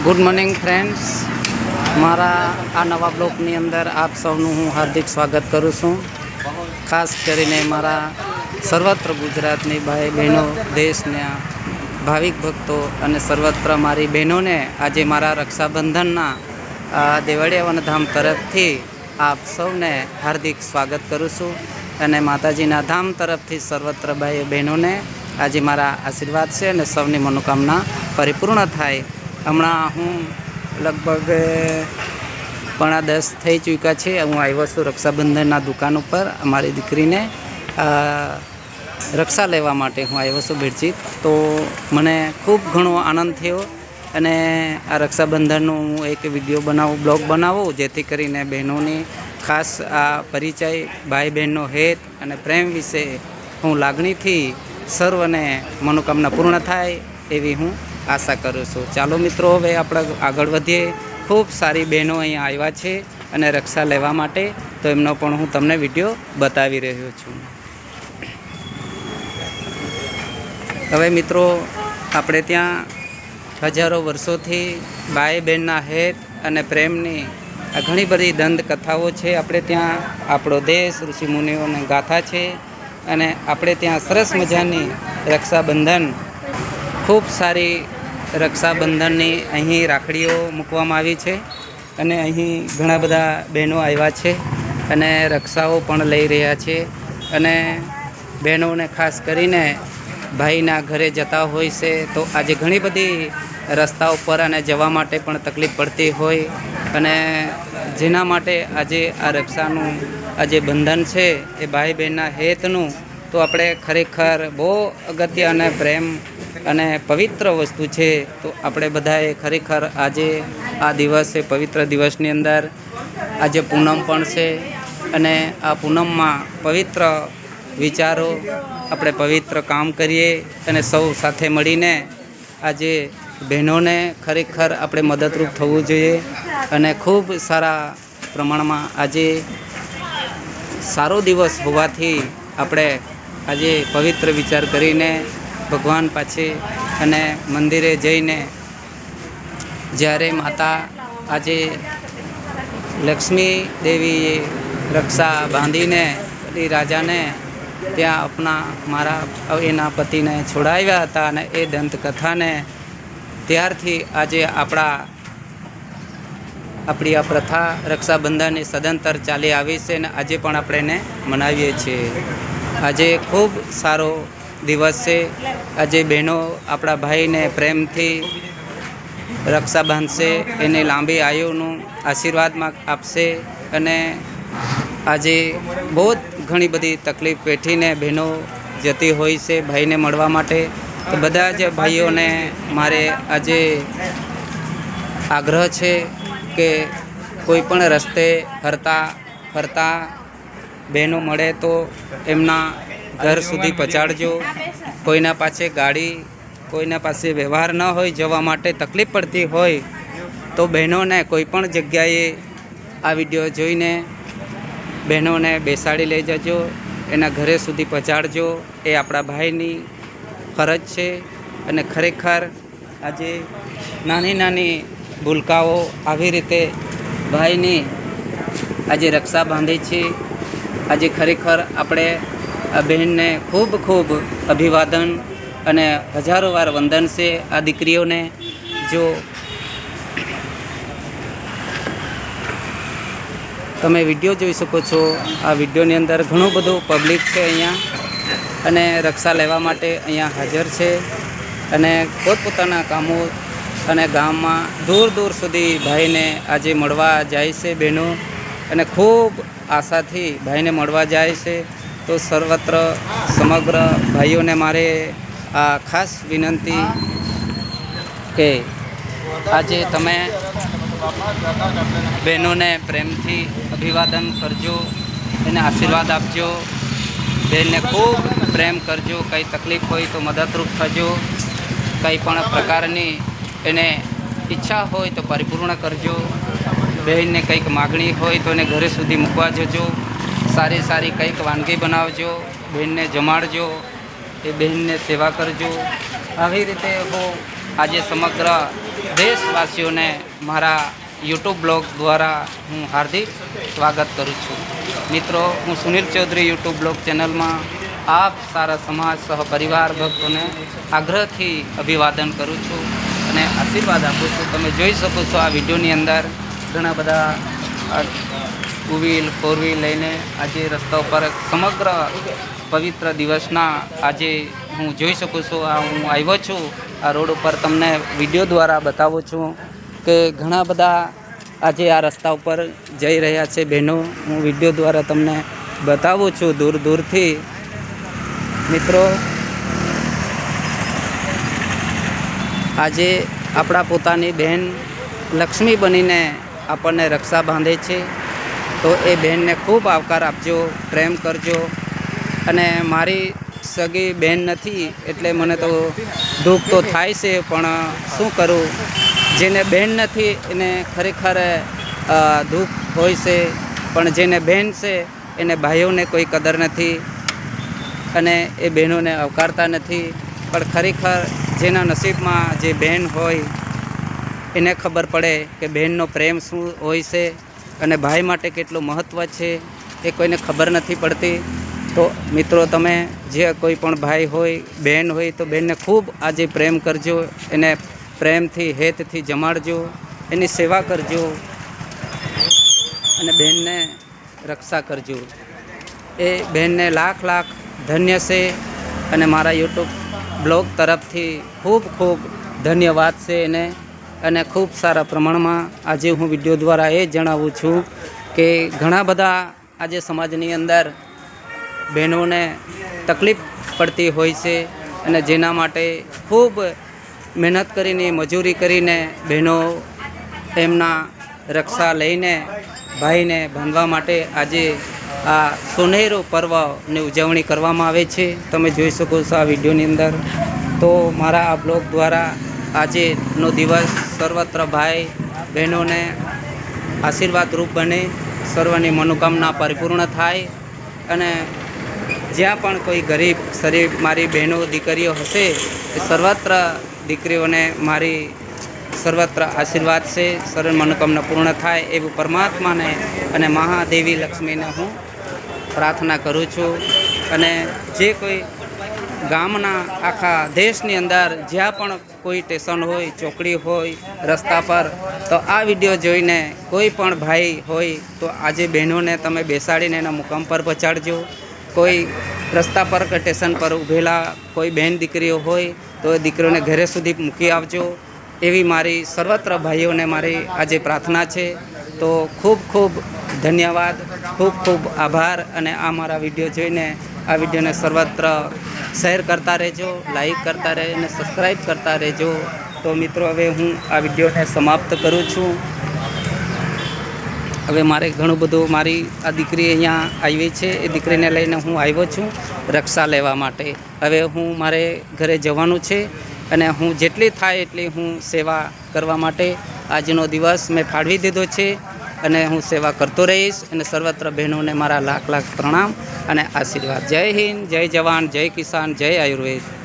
Good morning friends મારા આ નવા બ્લોગની અંદર આપ સૌનું હું હાર્દિક સ્વાગત કરું છું. ખાસ કરીને મારા સર્વત્ર ગુજરાતની ભાઈ બહેનો દેશના ભાવિક ભક્તો અને સર્વત્ર મારી બહેનોને આજે મારા રક્ષાબંધનના દેવળિયા વનધામ તરફથી આપ સૌને હાર્દિક સ્વાગત કરું છું અને માતાજીના ધામ તરફથી સર્વત્ર ભાઈ બહેનોને આજે મારા આશીર્વાદ છે અને સૌની મનોકામના પરિપૂર્ણ થાય હમણાં હું લગભગ પોણા દસ થઈ ચૂક્યા છે. હું આવ્યો છું રક્ષાબંધનના દુકાન ઉપર. અમારી દીકરીને રક્ષા લેવા માટે હું આવ્યો છું બિરજીત તો મને ખૂબ ઘણો આનંદ થયો અને આ રક્ષાબંધનનો હું એક વીડિયો બનાવું, બ્લોગ બનાવું, જેથી કરીને બહેનોની ખાસ આ પરિચય ભાઈ બહેનનો હેત અને પ્રેમ વિશે હું લાગણીથી સર્વને મનોકામના પૂર્ણ થાય એવી હું આશા કરું છું. ચાલો મિત્રો, હવે આપણે આગળ વધીએ. ખૂબ સારી બહેનો અહીંયા આવ્યા છે અને રક્ષા લેવા માટે. તો એમનો પણ હું તમને વીડિયો બતાવી રહ્યો છું. હવે મિત્રો, આપણે ત્યાં હજારો વર્ષોથી બાય બહેનના હેત અને પ્રેમની આ ઘણી બધી દંત કથાઓ છે. આપણે ત્યાં આપણો દેશ ઋષિમુનિઓની ગાથા છે અને આપણે ત્યાં સરસ મજાની રક્ષાબંધન ખૂબ સારી રક્ષાબંધનની અહીં રાખડીઓ મૂકવામાં આવી છે અને અહીં ઘણા બધા બહેનો આવ્યા છે અને રક્ષાઓ પણ લઈ રહ્યા છે અને બહેનોને ખાસ કરીને ભાઈના ઘરે જતા હોય છે તો આજે ઘણી બધી રસ્તા ઉપર અને જવા માટે પણ તકલીફ પડતી હોય અને જેના માટે આજે આ રક્ષાનું આ જે બંધન છે એ ભાઈ બહેનના હેતનું તો આપણે ખરેખર બહુ અગત્ય અને પ્રેમ અને પવિત્ર વસ્તુ છે. તો આપણે બધાએ ખરેખર આજે આ દિવસે પવિત્ર દિવસની અંદર આજે પૂનમ પણ છે અને આ પૂનમમાં પવિત્ર વિચારો આપણે પવિત્ર કામ કરીએ અને સૌ સાથે મળીને આજે બહેનોને ખરેખર આપણે મદદરૂપ થવું જોઈએ અને ખૂબ સારા પ્રમાણમાં આજે સારો દિવસ હોવાથી આપણે આજે પવિત્ર વિચાર કરીને ભગવાન પાછી અને મંદિરે જઈને જ્યારે માતા આજે લક્ષ્મી દેવીએ રક્ષા બાંધીને એ રાજાને ત્યાં આપણા મારા એના પતિને છોડાવ્યા હતા અને એ દંતકથાને ત્યારથી આજે આપણા આપણી આ પ્રથા રક્ષાબંધનની સદંતર ચાલી આવી છે અને આજે પણ આપણે એને મનાવીએ છીએ. આજે ખૂબ સારો દિવસ છે. આજે બહેનો આપણા ભાઈને પ્રેમથી રક્ષા બાંધશે એને લાંબી આયુનું આશીર્વાદમાં આપશે અને આજે બહુ ઘણી બધી તકલીફ વેઠીને બહેનો જતી હોય છે ભાઈને મળવા માટે. તો બધા જ ભાઈઓને મારે આજે આગ્રહ છે કે કોઈ પણ રસ્તે ફરતા ફરતા બહેનો મળે તો એમના ઘર સુધી પહોંચાડજો. કોઈના પાસે ગાડી, કોઈના પાસે વ્યવહાર ન હોય, જવા માટે તકલીફ પડતી હોય, તો બહેનોને કોઈ પણ જગ્યાએ આ વીડિયો જોઈને બહેનોને બેસાડી લઈ જજો. એના ઘરે સુધી પહોંચાડજો. એ આપણા ભાઈની ફરજ છે અને ખરેખર આજે નાની નાની ભૂલકાઓ આવી રીતે ભાઈની આજે રક્ષા બાંધી છે. આજે ખરેખર આપણે આ બહેનને ખૂબ ખૂબ અભિવાદન અને હજારો વાર વંદન છે આ દીકરીઓને. જો તમે વીડિયો જોઈ શકો છો, આ વિડીયોની અંદર ઘણું બધું પબ્લિક છે અહીંયા અને રક્ષા લેવા માટે અહીંયા હાજર છે અને પોતપોતાના કામો અને ગામમાં દૂર દૂર સુધી ભાઈને આજે મળવા જાય છે બહેનો. અને ખૂબ આશાથી ભાઈને મળવા જાય છે, તો સર્વત્ર સમગ્ર ભાઈઓને મારે આ ખાસ વિનંતી કે આજે તમે બહેનોને પ્રેમથી અભિવાદન કરજો, એને આશીર્વાદ આપજો. બહેનને ખૂબ પ્રેમ કરજો, કંઈ તકલીફ હોય તો મદદરૂપ થજો. કંઈ પણ પ્રકારની એને ઈચ્છા હોય તો પરિપૂર્ણ કરજો. બહેનને કંઈક માગણી હોય તો એને ઘરે સુધી મૂકવા જજો. સારી સારી કંઈક વાનગી બનાવજો બહેનને જમાડજો, એ બહેનને સેવા કરજો. આવી રીતે હું આજે સમગ્ર દેશવાસીઓને મારા યુટ્યુબ બ્લોગ દ્વારા હું હાર્દિક સ્વાગત કરું છું. મિત્રો, હું સુનિલ ચૌધરી યુટ્યુબ બ્લોગ ચેનલમાં આપ સારા સમાજ સહ પરિવાર ભક્તોને આગ્રહથી અભિવાદન કરું છું અને આશીર્વાદ આપું છું. તમે જોઈ શકો છો આ વિડીયોની અંદર ઘણા બધા ટુ વ્હીલ, ફોર વ્હીલ લઈને આજે રસ્તા ઉપર સમગ્ર પવિત્ર દિવસના આજે હું જોઈ શકું છું, આ હું આવ્યો છું, આ રોડ ઉપર તમને વીડિયો દ્વારા બતાવું છું કે ઘણા બધા આજે આ રસ્તા ઉપર જઈ રહ્યા છે બહેનો. હું વીડિયો દ્વારા તમને બતાવું છું દૂર દૂરથી. મિત્રો, આજે આપણા પોતાની બહેન લક્ષ્મી બનીને આપણને રક્ષા બાંધે છે. તો એ બહેનને ખૂબ આવકાર આપજો, પ્રેમ કરજો. અને મારી સગી બહેન નથી, એટલે મને તો દુઃખ તો થાય છે, પણ શું કરું? જેને બહેન નથી, એને ખરેખર દુઃખ હોય છે. પણ જેને બહેન છે, એને ભાઈઓને કોઈ કદર નથી. અને એ બહેનોને આવકારતા નથી. પણ ખરેખર જેના નસીબમાં જે બહેન હોય એને ખબર પડે કે બહેનનો પ્રેમ શું હોય છે અને ભાઈ માટે કેટલું મહત્ત્વ છે એ કોઈને ખબર નથી પડતી. તો મિત્રો, તમે જે કોઈ પણ ભાઈ હોય, બહેન હોય, તો બહેનને ખૂબ આજે પ્રેમ કરજો, એને પ્રેમથી, હેતથી જમાડજો, એની સેવા કરજો અને બહેનને રક્ષા કરજો. એ બહેનને લાખ લાખ ધન્ય છે અને મારા યુટ્યુબ બ્લોગ તરફથી ખૂબ ખૂબ ધન્યવાદ છે એને. અને ખૂબ સારા પ્રમાણમાં આજે હું વીડિયો દ્વારા એ જણાવું છું કે ઘણા બધા આજે સમાજની અંદર બહેનોને તકલીફ પડતી હોય છે અને જેના માટે ખૂબ મહેનત કરીને, મજૂરી કરીને બહેનો એમના રક્ષા લઈને, ભાઈને બાંધવા માટે આજે આ સોનેરો પર્વની ઉજવણી કરવામાં આવે છે. તમે જોઈ શકો છો આ વિડીયોની અંદર. તો મારા આ બ્લોગ દ્વારા આજેનો દિવસ સર્વત્ર ભાઈ બહેનોને આશીર્વાદરૂપ બને, સર્વની મનોકામના પરિપૂર્ણ થાય અને જ્યાં પણ કોઈ ગરીબ, શરીફ મારી બહેનો, દીકરીઓ હશે, એ સર્વત્ર દીકરીઓને મારી સર્વત્ર આશીર્વાદ છે, સર્વ મનોકામના પૂર્ણ થાય એવું પરમાત્માને અને મહાદેવી લક્ષ્મીને હું પ્રાર્થના કરું છું. અને જે કોઈ ગામના આખા દેશની અંદર જ્યાં પણ કોઈ સ્ટેશન હોય, ચોકડી હોય, રસ્તા પર, તો આ વીડિયો જોઈને કોઈ પણ ભાઈ હોય, તો આજે બહેનોને તમે બેસાડીને એના મુકામ પર પહોંચાડજો. કોઈ રસ્તા પર કે સ્ટેશન પર ઊભેલા કોઈ બહેન દીકરીઓ હોય, તો એ દીકરીઓને ઘરે સુધી મૂકી આવજો. એવી મારી સર્વત્ર ભાઈઓને મારી આજે પ્રાર્થના છે. તો ખૂબ ખૂબ ધન્યવાદ, ખૂબ ખૂબ આભાર અને આ મારા વીડિયો જોઈને આ વિડીયોને સર્વત્ર શેર કરતા રહેજો લાઈક કરતા રહે અને સબસ્ક્રાઈબ કરતા રહેજો. તો મિત્રો, હવે હું આ વિડીયોને સમાપ્ત કરું છું. હવે મારે ઘણું બધું, મારી આ દીકરી અહીંયા આવી છે. એ દીકરીને લઈને હું આવ્યો છું રક્ષા લેવા માટે. હવે હું મારે ઘરે જવાનું છે અને હું જેટલી થાય એટલી હું સેવા કરવા માટે આજનો દિવસ મેં ફાળવી દીધો છે. અને હું સેવા કરતો રહીશ અને સર્વત્ર બહેનોને મારા લાખ લાખ પ્રણામ અને આશીર્વાદ. જય હિન્દ, જય જવાન, જય કિસાન, જય આયુર્વેદ.